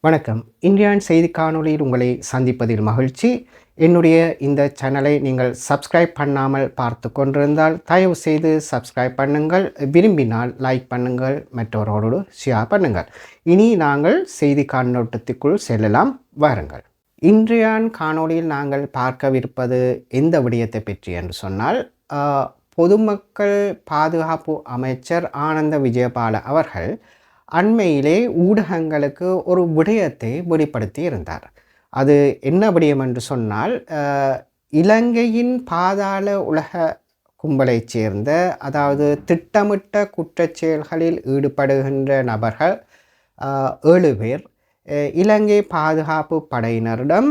வணக்கம். இந்தியான் செய்தி காணொளியில் உங்களை சந்திப்பதில் மகிழ்ச்சி. என்னுடைய இந்த சேனலை நீங்கள் சப்ஸ்கிரைப் பண்ணாமல் பார்த்து கொண்டிருந்தால் தயவு செய்து சப்ஸ்கிரைப் பண்ணுங்கள். விரும்பினால் லைக் பண்ணுங்கள். மற்றவரோடு ஷேர் பண்ணுங்கள். இனி நாங்கள் செய்தி கண்ணோட்டத்துக்குள் செல்லலாம். வாருங்கள். இன்றையான் காணொளியில் நாங்கள் பார்க்கவிருப்பது எந்த விடயத்தை பற்றி என்று சொன்னால் பொதுமக்கள் பாதுகாப்பு அமைச்சர் ஆனந்த விஜயபால அவர்கள் அண்மையிலே ஊடகங்களுக்கு ஒரு விடயத்தை வெளிப்படுத்தி இருந்தார். அது என்ன விடயம் என்று சொன்னால் இலங்கையின் பாதாள உலக கும்பலைச் சேர்ந்த அதாவது திட்டமிட்ட குற்றச்செயல்களில் ஈடுபடுகின்ற நபர்கள் ஏழு பேர். இலங்கை பாதுகாப்பு படையினரிடம்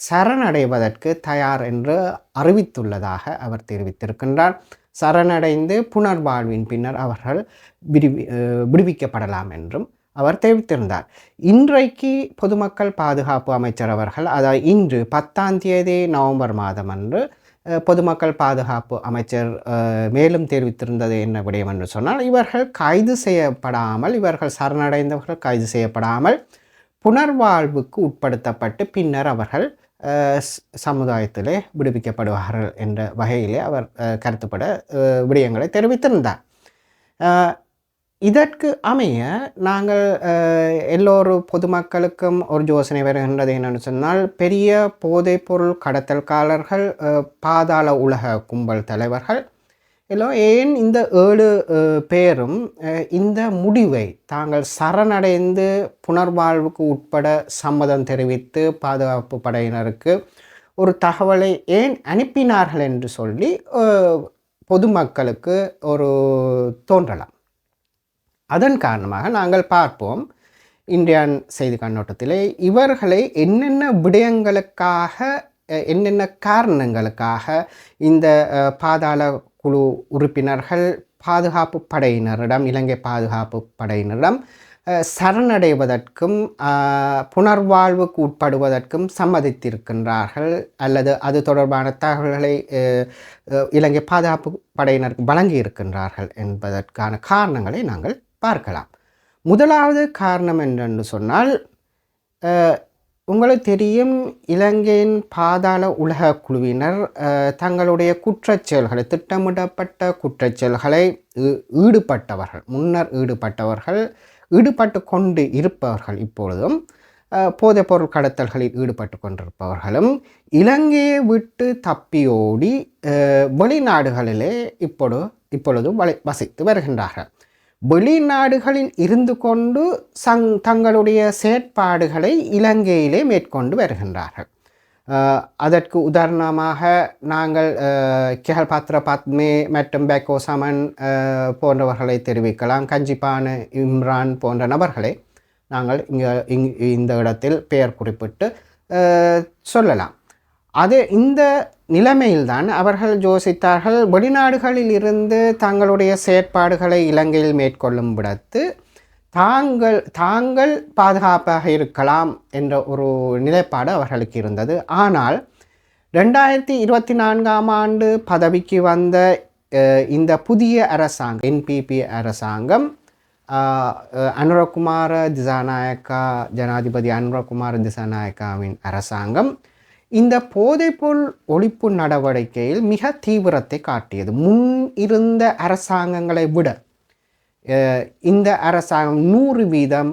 சரணடைவதற்கு தயார் என்று அறிவித்துள்ளதாக அவர் தெரிவித்திருக்கின்றார். சரணடைந்து புனர்வாழ்வின் பின்னர் அவர்கள் விடுவி விடுவிக்கப்படலாம் என்றும் அவர் தெரிவித்திருந்தார். இன்றைக்கு பொதுமக்கள் பாதுகாப்பு அமைச்சர் அவர்கள் அதாவது இன்று பத்தாம் தேதி நவம்பர் மாதம் அன்று பொதுமக்கள் பாதுகாப்பு அமைச்சர் மேலும் தெரிவித்திருந்தது என்ன விடயம் என்று சொன்னால் இவர்கள் கைது செய்யப்படாமல் இவர்கள் சரணடைந்தவர்கள் கைது செய்யப்படாமல் புனர்வாழ்வுக்கு உட்படுத்தப்பட்டு பின்னர் அவர்கள் சமுதாயத்திலே விடுவிக்கப்படுவார்கள் என்ற வகையிலே அவர் கருத்துப்பட விடயங்களை தெரிவித்திருந்தார். இதற்கு அமைய நாங்கள் எல்லோரும் பொதுமக்களுக்கும் ஒரு யோசனை வருகின்றது என்னென்னு சொன்னால் பெரிய போதைப்பொருள் கடத்தல்காரர்கள் பாதாள உலக கும்பல் தலைவர்கள் எல்லாம் ஏன் இந்த ஏழு பேரும் இந்த முடிவை தாங்கள் சரணடைந்து புனர்வாழ்வுக்கு உட்பட சம்மதம் தெரிவித்து பாதுகாப்பு படையினருக்கு ஒரு தகவலை ஏன் அனுப்பினார்கள் என்று சொல்லி பொதுமக்களுக்கு ஒரு தோன்றலாம். அதன் காரணமாக நாங்கள் பார்ப்போம் இந்தியன் செய்தி கண்ணோட்டத்திலே இவர்களை என்னென்ன விடயங்களுக்காக என்னென்ன காரணங்களுக்காக இந்த பாதாள குழு உறுப்பினர்கள் பாதுகாப்பு படையினரிடம் இலங்கை பாதுகாப்பு படையினரிடம் சரணடைவதற்கும் புனர்வாழ்வுக்கு உட்படுவதற்கும் சம்மதித்திருக்கின்றார்கள் அல்லது அது தொடர்பான தகவல்களை இலங்கை பாதுகாப்பு படையினருக்கு வழங்கி இருக்கின்றார்கள் என்பதற்கான காரணங்களை நாங்கள் பார்க்கலாம். முதலாவது காரணம் என்னென்று சொன்னால் உங்களுக்கு தெரியும் இலங்கையின் பாதாள உலக குழுவினர் தங்களுடைய குற்றச்செயல்களை திட்டமிடப்பட்ட குற்றச்செயல்களை ஈ- ஈடுபட்டவர்கள் முன்னர் ஈடுபட்டவர்கள் ஈடுபட்டு கொண்டு இருப்பவர்கள் இப்பொழுதும் அஹ், போதைப்பொருள் கடத்தல்களில் ஈடுபட்டு கொண்டிருப்பவர்களும் இலங்கையை விட்டு தப்பியோடி வெளிநாடுகளிலே இப்பொழுது இப்பொழுது வலை வசித்து வருகின்றார்கள். வெளிநாடுகளில் இருந்து கொண்டு சங் தங்களுடைய செயற்பாடுகளை இலங்கையிலே மேற்கொண்டு வருகின்றார்கள். அதற்கு உதாரணமாக நாங்கள் அஹ், பாத்ர பத்மே மற்றும் பேக்கோ சமன் போன்றவர்களை தெரிவிக்கலாம். கஞ்சிப்பான இம்ரான் போன்ற நபர்களை நாங்கள் இங்கே இங் இந்த இடத்தில் பெயர் குறிப்பிட்டு சொல்லலாம். அது இந்த நிலைமையில்தான் அவர்கள் யோசித்தார்கள் வெளிநாடுகளில் இருந்து தங்களுடைய செயற்பாடுகளை இலங்கையில் மேற்கொள்ளும் விடத்து தாங்கள் தாங்கள் பாதுகாப்பாக இருக்கலாம் என்ற ஒரு நிலைப்பாடு அவர்களுக்கு இருந்தது. ஆனால் ரெண்டாயிரத்தி இருபத்தி நான்காம் ஆண்டு பதவிக்கு வந்த இந்த புதிய அரசாங்கம் என்பிபி அரசாங்கம் அனுரகுமார திசாநாயக்கா ஜனாதிபதி அனுரகுமார திசாநாயக்காவின் அரசாங்கம் இந்த போதைப்பொருள் ஒழிப்பு நடவடிக்கையில் மிக தீவிரத்தை காட்டியது. முன் இருந்த அரசாங்கங்களை விட இந்த அரசாங்கம் நூறு வீதம்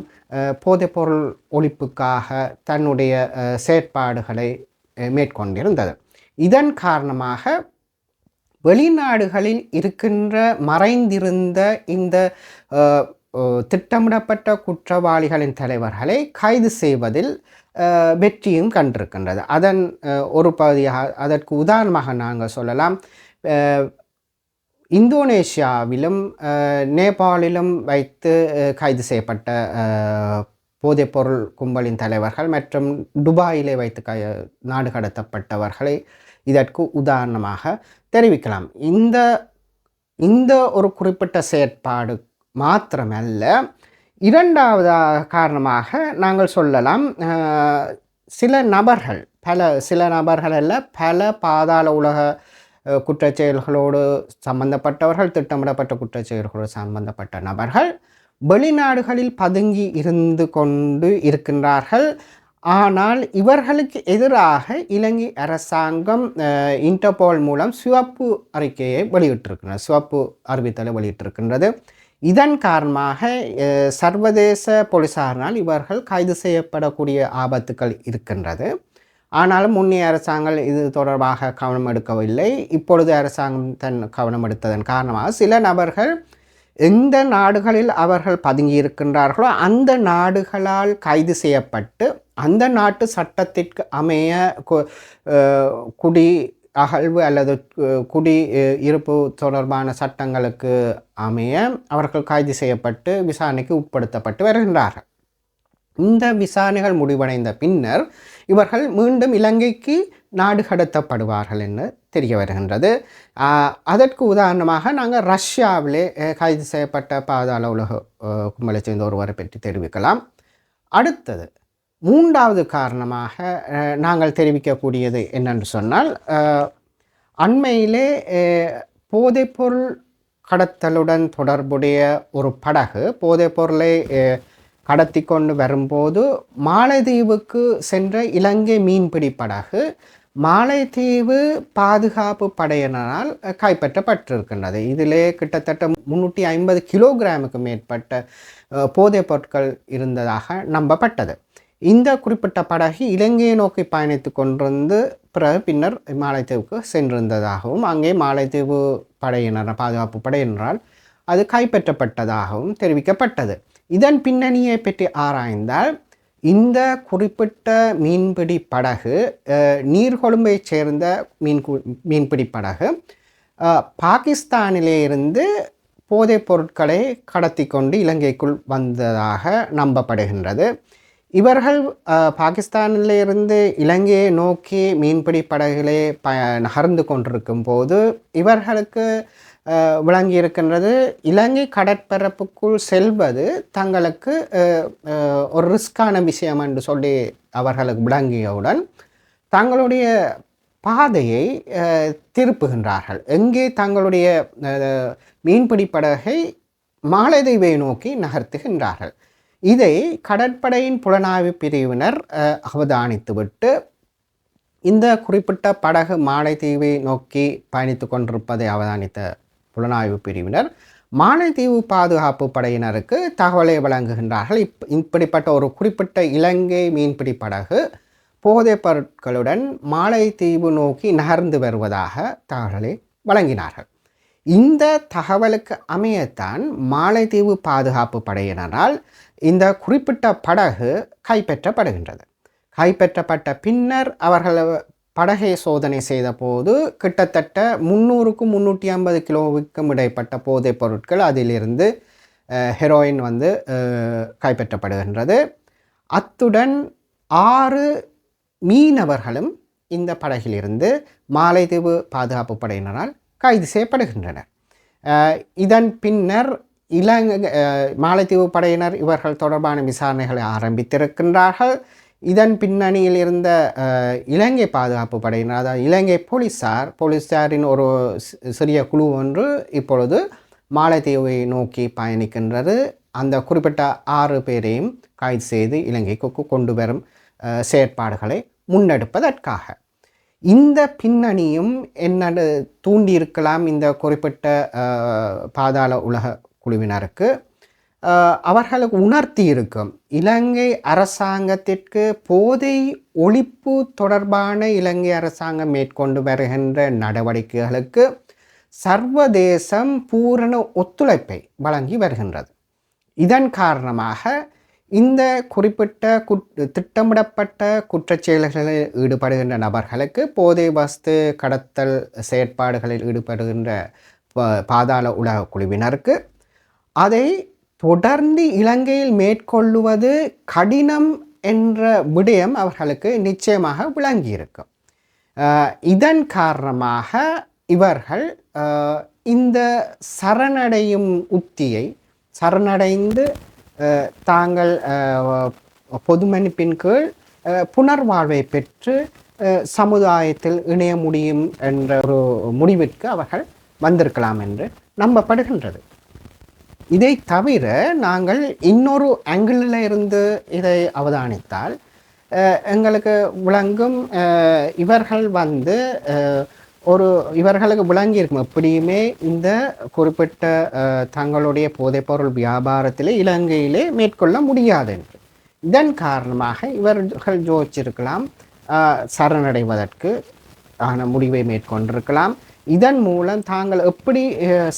போதைப்பொருள் ஒழிப்புக்காக தன்னுடைய செயற்பாடுகளை மேற்கொண்டிருந்தது. இதன் காரணமாக வெளிநாடுகளில் இருக்கின்ற மறைந்திருந்த இந்த திட்டமிடப்பட்ட குற்றவாளிகளின் தலைவர்களை கைது செய்வதில் வெற்றியும் கண்டிருக்கின்றது. அதன் ஒரு பகுதியாக அதற்கு உதாரணமாக நாங்கள் சொல்லலாம். இந்தோனேஷியாவிலும் நேபாளிலும் வைத்து கைது செய்யப்பட்ட போதைப்பொருள் கும்பலின் தலைவர்கள் மற்றும் துபாயிலே வைத்து க நாடு கடத்தப்பட்டவர்களை இதற்கு உதாரணமாக தெரிவிக்கலாம். இந்த இந்த ஒரு குறிப்பிட்ட செயற்பாடு மாத்திரமல்ல இரண்டாவது காரணமாக நாங்கள் சொல்லலாம் சில நபர்கள் பல சில நபர்கள் அல்ல பல பாதாள உலக குற்றச்செயல்களோடு சம்பந்தப்பட்டவர்கள் திட்டமிடப்பட்ட குற்றச்செயல்களோடு சம்பந்தப்பட்ட நபர்கள் வெளிநாடுகளில் பதுங்கி இருந்து கொண்டு இருக்கின்றார்கள். ஆனால் இவர்களுக்கு எதிராக இலங்கை அரசாங்கம் இன்டர்போல் மூலம் சிவப்பு அறிக்கையை வெளியிட்டிருக்கின்றது சிவப்பு அறிவித்தலை வெளியிட்டிருக்கின்றது. இதன் காரணமாக சர்வதேச போலீசாரினால் இவர்கள் கைது செய்யப்படக்கூடிய ஆபத்துக்கள் இருக்கின்றது. ஆனாலும் முன்னே அரசாங்கம் இது தொடர்பாக கவனம் எடுக்கவில்லை. இப்பொழுது அரசாங்கம் தன் கவனம் எடுத்ததன் காரணமாக சில நபர்கள் எந்த நாடுகளில் அவர்கள் பதுங்கி இருக்கின்றார்களோ அந்த நாடுகளால் கைது செய்யப்பட்டு அந்த நாட்டு சட்டத்திற்கு அமைய குடி அகழ்வு அல்லது குடி இருப்பு தொடர்பான சட்டங்களுக்கு அமைய அவர்கள் கைது செய்யப்பட்டு விசாரணைக்கு உட்படுத்தப்பட்டு வருகின்றார்கள். இந்த விசாரணைகள் முடிவடைந்த பின்னர் இவர்கள் மீண்டும் இலங்கைக்கு நாடு கடத்தப்படுவார்கள் என்று தெரிய வருகின்றது. அதற்கு உதாரணமாக நாங்கள் ரஷ்யாவிலே கைது செய்யப்பட்ட பாதாள உலக கும்பலை சேர்ந்த ஒருவரை பற்றி தெரிவிக்கலாம். அடுத்தது மூன்றாவது காரணமாக நாங்கள் தெரிவிக்கக்கூடியது என்னென்று சொன்னால் அண்மையிலே போதைப்பொருள் கடத்தலுடன் தொடர்புடைய ஒரு படகு போதைப்பொருளை கடத்தி கொண்டு வரும்போது மாலைதீவுக்கு சென்ற இலங்கை மீன்பிடி படகு மாலைத்தீவு பாதுகாப்பு படையினரால் கைப்பற்றப்பட்டிருக்கின்றது. இதிலே கிட்டத்தட்ட முன்னூற்றி ஐம்பது கிலோகிராமுக்கு மேற்பட்ட போதைப் பொருட்கள் இருந்ததாக நம்பப்பட்டது. இந்த குறிப்பிட்ட படகு இலங்கையை நோக்கி பயணித்து கொண்டிருந்து பிறகு பின்னர் மாலைத்தீவுக்கு சென்றிருந்ததாகவும் அங்கே மாலைத்தீவு படையினர் பாதுகாப்பு படையினரால் அது கைப்பற்றப்பட்டதாகவும் தெரிவிக்கப்பட்டது. இதன் பின்னணியை பற்றி ஆராய்ந்தால் இந்த குறிப்பிட்ட மீன்பிடி படகு நீர்கொழும்பை சேர்ந்த மீன் மீன்பிடி படகு பாகிஸ்தானிலே இருந்து போதைப் பொருட்களை கடத்தி கொண்டு இலங்கைக்குள் வந்ததாக நம்பப்படுகின்றது. இவர்கள் பாகிஸ்தானிலிருந்து இலங்கையை நோக்கி மீன்பிடி படகுகளே ப நகர்ந்து கொண்டிருக்கும் போது இவர்களுக்கு விளங்கி இருக்கின்றது இலங்கை கடற்பரப்புக்குள் செல்வது தங்களுக்கு ஒரு ரிஸ்கான விஷயம் என்று சொல்லி அவர்களுக்கு விளங்கியவுடன் தங்களுடைய பாதையை திருப்புகின்றார்கள். எங்கே தங்களுடைய மீன்பிடி படகை மாலதீவை நோக்கி நகர்த்துகின்றார்கள். இதை கடற்படையின் புலனாய்வு பிரிவினர் அவதானித்துவிட்டு இந்த குறிப்பிட்ட படகு மாலைத்தீவை நோக்கி பயணித்து கொண்டிருப்பதை அவதானித்த புலனாய்வு பிரிவினர் மாலைத்தீவு பாதுகாப்பு படையினருக்கு தகவலை வழங்குகின்றார்கள். இப் இப்படிப்பட்ட ஒரு குறிப்பிட்ட இலங்கை மீன்பிடி படகு போதைப் பொருட்களுடன் மாலைத்தீவு நோக்கி நகர்ந்து வருவதாக தகவலை வழங்கினார்கள். இந்த தகவலுக்கு அமையத்தான் மாலைத்தீவு பாதுகாப்பு படையினரால் இந்த குறிப்பிட்ட படகு கைப்பற்றப்படுகின்றது. கைப்பற்றப்பட்ட பின்னர் அவர்கள் படகை சோதனை செய்த போது கிட்டத்தட்ட முந்நூறுக்கும் முந்நூற்றி ஐம்பது கிலோவுக்கும் இடைப்பட்ட போதைப் பொருட்கள் அதிலிருந்து ஹெரோயின் வந்து கைப்பற்றப்படுகின்றது. அத்துடன் ஆறு மீனவர்களும் இந்த படகிலிருந்து மாலைதீவு பாதுகாப்பு படையினரால் கைது செய்யப்படுகின்றனர். இதன் பின்னர் இலங்கை மாலைத்தீவு படையினர் இவர்கள் தொடர்பான விசாரணைகளை ஆரம்பித்திருக்கின்றார்கள். இதன் பின்னணியில் இருந்த இலங்கை பாதுகாப்பு படையினர் அதாவது இலங்கை போலீஸார் போலீஸாரின் ஒரு சிறிய குழு ஒன்று இப்பொழுது மாலைத்தீவை நோக்கி பயணிக்கின்றது. அந்த குறிப்பிட்ட ஆறு பேரையும் கைது செய்து இலங்கைக்கு கொண்டு வரும் செயற்பாடுகளை முன்னெடுப்பதற்காக. இந்த பின்னணியும் என்ன தூண்டியிருக்கலாம் இந்த குறிப்பிட்ட பாதாள உலக குழுவினருக்கு அவர்களுக்கு உணர்த்தி இருக்கும். இலங்கை அரசாங்கத்திற்கு போதை ஒழிப்பு தொடர்பான இலங்கை அரசாங்கம் மேற்கொண்டு வருகின்ற நடவடிக்கைகளுக்கு சர்வதேசம் பூரண ஒத்துழைப்பை வழங்கி வருகின்றது. இதன் காரணமாக இந்த குறிப்பிட்ட குட் திட்டமிடப்பட்ட குற்றச்செயல்களில் ஈடுபடுகின்ற நபர்களுக்கு போதை வஸ்து கடத்தல் செயற்பாடுகளில் ஈடுபடுகின்ற பாதாள உலக குழுவினருக்கு அதை தொடர்ந்து இலங்கையில் மேற்கொள்ளுவது கடினம் என்ற விடயம் அவர்களுக்கு நிச்சயமாக விளங்கியிருக்கும். இதன் காரணமாக இவர்கள் இந்த சரணடையும் உத்தியை சரணடைந்து தாங்கள் பொதுமன்னிப்பின் கீழ் புனர்வாழ்வை பெற்று சமுதாயத்தில் இணைய முடியும் என்ற ஒரு முடிவிற்கு அவர்கள் வந்திருக்கலாம் என்று நம்பப்படுகின்றது. இதை தவிர நாங்கள் இன்னொரு ஆங்கிளில் இருந்து இதை அவதானித்தால் எங்களுக்கு விளங்கும் இவர்கள் வந்து ஒரு இவர்களுக்கு விளங்கியிருக்கும் எப்படியுமே இந்த குறிப்பிட்ட தங்களுடைய போதைப்பொருள் வியாபாரத்திலே இலங்கையிலே மேற்கொள்ள முடியாது. என்று இதன் காரணமாக இவர்கள் யோசிச்சிருக்கலாம் சரணடைவதற்கு ஆன முடிவை மேற்கொண்டிருக்கலாம். இதன் மூலம் தாங்கள் எப்படி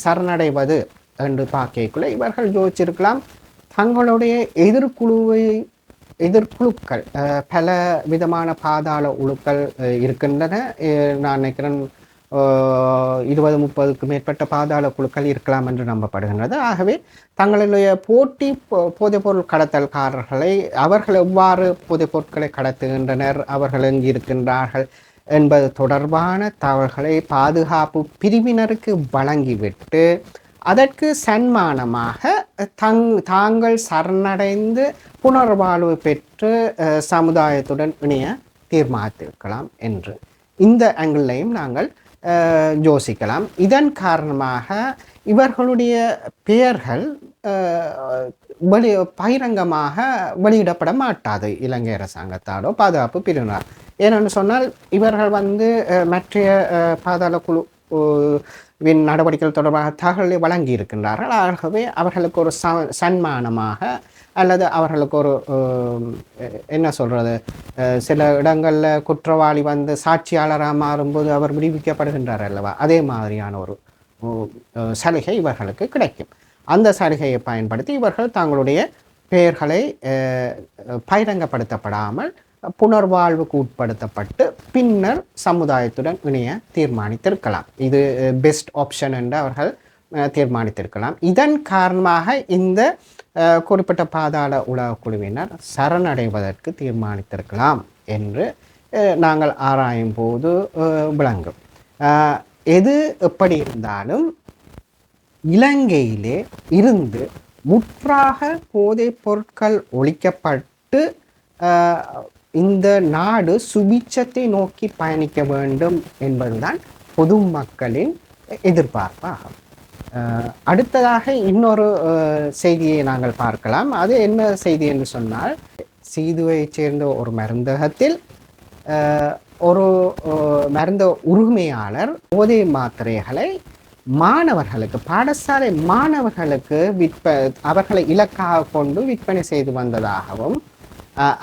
சரணடைவது? என்று பார்க்கக்குள்ள இவர்கள் யோசிச்சிருக்கலாம். தங்களுடைய எதிர்குழுவை எதிர்குழுக்கள் பல விதமான பாதாள உழுக்கள் இருக்கின்றன. நான் நினைக்கிறேன் இருபது முப்பதுக்கு மேற்பட்ட பாதாள குழுக்கள் இருக்கலாம் என்று நம்பப்படுகின்றது. ஆகவே தங்களுடைய போட்டி போ- போதைப்பொருள் கடத்தல்காரர்களை அவர்கள் எவ்வாறு போதைப் பொருட்களை கடத்துகின்றனர் அவர்கள் எங்கு இருக்கின்றார்கள் என்பது தொடர்பான தகவல்களை பாதுகாப்பு பிரிவினருக்கு வழங்கிவிட்டு அதற்கு சன்மானமாக தங் தாங்கள் சரணடைந்து புனர்வாழ்வு பெற்று சமுதாயத்துடன் இணைய தீர்மானித்திருக்கலாம் என்று. இந்த ஆங்கிளையும் நாங்கள் யோசிக்கலாம். இதன் காரணமாக இவர்களுடைய பெயர்கள் வெளி பகிரங்கமாக வெளியிடப்பட மாட்டாது இலங்கை அரசாங்கத்தாலோ பாதுகாப்பு பிரிவினர் ஏனென்று சொன்னால் இவர்கள் வந்து மற்றைய மற்ற பாதாள குழு வின் நடவடிக்கைகள் தொடர்பாக தகவலை வழங்கி இருக்கின்றார்கள் ஆகவே அவர்களுக்கு ஒரு ச சன்மானமாக அல்லது அவர்களுக்கு ஒரு என்ன சொல்கிறது சில இடங்களில் குற்றவாளி வந்து சாட்சியாளராக மாறும்போது அவர் விடுவிக்கப்படுகின்றார் அல்லவா? அதே மாதிரியான ஒரு சலுகை இவர்களுக்கு கிடைக்கும். அந்த சலுகையை பயன்படுத்தி இவர்கள் தங்களுடைய பெயர்களை பகிரங்கப்படுத்தப்படாமல் புனர்வாழ்வுக்கு உட்படுத்தப்பட்டு பின்னர் சமுதாயத்துடன் இணைய தீர்மானித்திருக்கலாம். இது பெஸ்ட் ஆப்ஷன் என்று அவர்கள் தீர்மானித்திருக்கலாம். இதன் காரணமாக இந்த குறிப்பிட்ட பாதாள உலக குழுவினர் சரணடைவதற்கு தீர்மானித்திருக்கலாம் என்று நாங்கள் ஆராயும் போது விளங்கும். எது எப்படி இருந்தாலும் இலங்கையிலே இருந்து முற்றாக போதைப் பொருட்கள் ஒழிக்கப்பட்டு இந்த நாடு சுபிச்சத்தை நோக்கி பயணிக்க வேண்டும் என்பதுதான் பொதுமக்களின் எதிர்பார்ப்பாகும். அடுத்ததாக இன்னொரு செய்தியை நாங்கள் பார்க்கலாம். அது என்ன செய்தி என்று சொன்னால் சீதுவைச் சேர்ந்த ஒரு மருந்தகத்தில் ஒரு மருந்த உரிமையாளர் போதை மாத்திரைகளை மாணவர்களுக்கு பாடசாலை மாணவர்களுக்கு விற்ப அவர்களை இலக்காக கொண்டு விற்பனை செய்து வந்ததாகவும்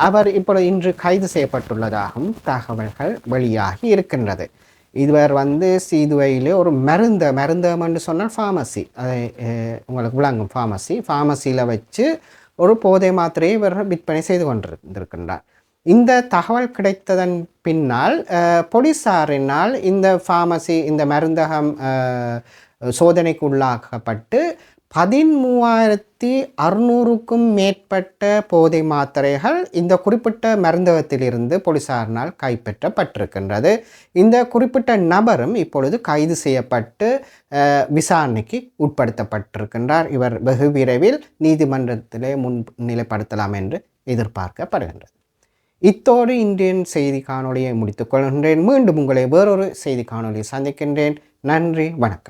அவர் இப்பொழுது இன்று கைது செய்யப்பட்டுள்ளதாகவும் தகவல்கள் வெளியாகி இருக்கின்றது. இவர் வந்து சீதுவையிலே ஒரு மருந்த மருந்தகம் என்று சொன்னால் ஃபார்மசி அதை உங்களுக்கு விளங்கும் ஃபார்மசி ஃபார்மசியில் வச்சு ஒரு போதை மாத்திரையை இவர் விற்பனை செய்து கொண்டிருந்திருக்கின்றார். இந்த தகவல் கிடைத்ததன் பின்னால் போலீஸாரினால் இந்த ஃபார்மசி இந்த மருந்தகம் சோதனைக்கு உள்ளாக்கப்பட்டு பதிமூவாயிரத்தி அறுநூறுக்கும் மேற்பட்ட போதை மாத்திரைகள் இந்த குறிப்பிட்ட மருந்தகத்திலிருந்து போலீசாரினால் கைப்பற்றப்பட்டிருக்கின்றது. இந்த குறிப்பிட்ட நபரும் இப்பொழுது கைது செய்யப்பட்டு விசாரணைக்கு உட்படுத்தப்பட்டிருக்கின்றார். இவர் வெகு விரைவில் நீதிமன்றத்திலே முன்னிலைப்படுத்தலாம் என்று எதிர்பார்க்கப்படுகின்றது. இத்தோடு இந்தியன் செய்தி காணொளியை முடித்துக் கொள்கின்றேன். மீண்டும் உங்களை வேறொரு செய்தி காணொளியை சந்திக்கின்றேன். நன்றி வணக்கம்.